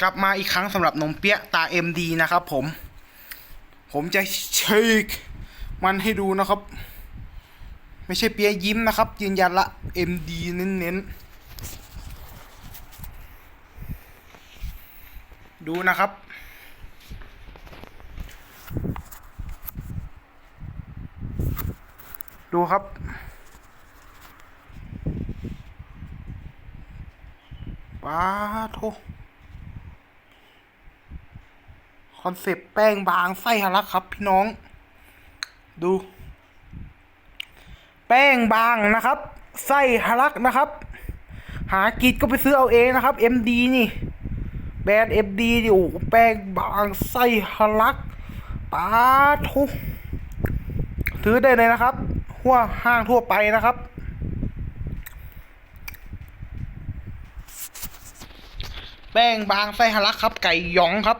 กลับมาอีกครั้งสำหรับนมเปี๊ยะตา MD นะครับผม ผมจะเชคมันให้ดูนะครับ ไม่ใช่เปี๊ยะยิ้มนะครับ ยืนยันละ MD เน้นๆ ดูนะครับดูครับ ป้าโท คอนเซปต์แป้งบางไส้ฮาลักครับพี่น้อง ดู แป้งบางนะครับ ไส้ฮาลักนะครับ หากิจก็ไปซื้อเอาเองนะครับ MD นี่ แบรนด์ MD นี่โอ้โหแป้งบางไส้ฮาลักปาโทซื้อได้เลยนะครับหัวห้างทั่วไปนะครับแป้งบางไส้ฮาลักครับ ไก่หยองครับ